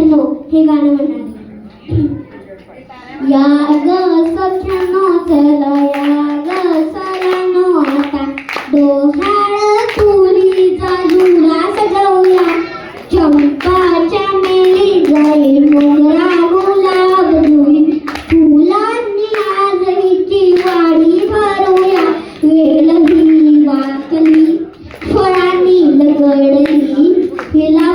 सख्यानो हे गाणं म्हणाले. या ग सख्यानो चला या ग सरानो आता डोहाळ पुरीचा झुला सजवूया. चंपाच्या मेली जाईल मोगरा गुलाब धुई फुलांनी वाडी भरूया. वाकली फळांनी लगडली हिला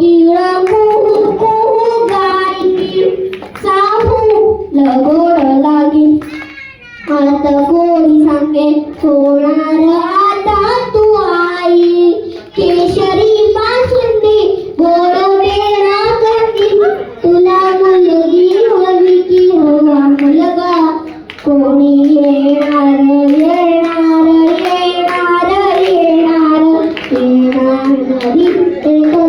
किळ कुहू कुहू गायकी आता कोणी सांगे तू आई. केशरी पाशिंदी गोड वेळा मुलगा कोणी येणार Al morir,